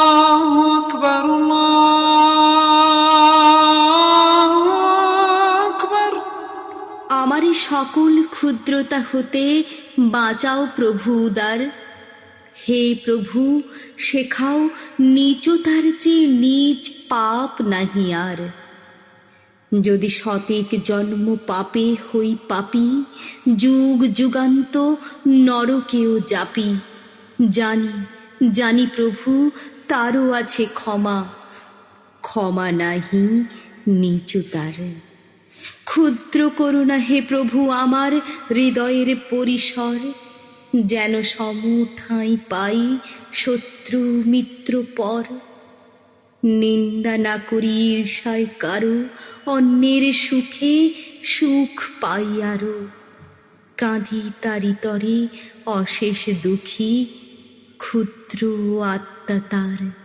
الله أكبر الله أكبر আমারই সকল ক্ষুদ্রতা হতে বাঁচাও প্রভু উদার হে প্রভু শেখাও নিচতার চেয়ে নিজ পাপ নাহি আর যদি শতেক জন্ম পাপে হই পাপি, যুগ যুগান্ত নরকেও জাপি জানি জানি প্রভু, তারও আছে ক্ষমা। ক্ষমা নাহি নিচুতার ক্ষুদ্র করুণা হে প্রভু আমার হৃদয়ের পরিসর, যেন সম ঠাঁই পাই শত্রু মিত্র পর। নিন্দা না করি ঈর্ষায় কারও অন্যের সুখে সুখ পাই আরও। কাঁদি তারি তরে অশেষ দুঃখী, ক্ষুদ্র আত্মা তার।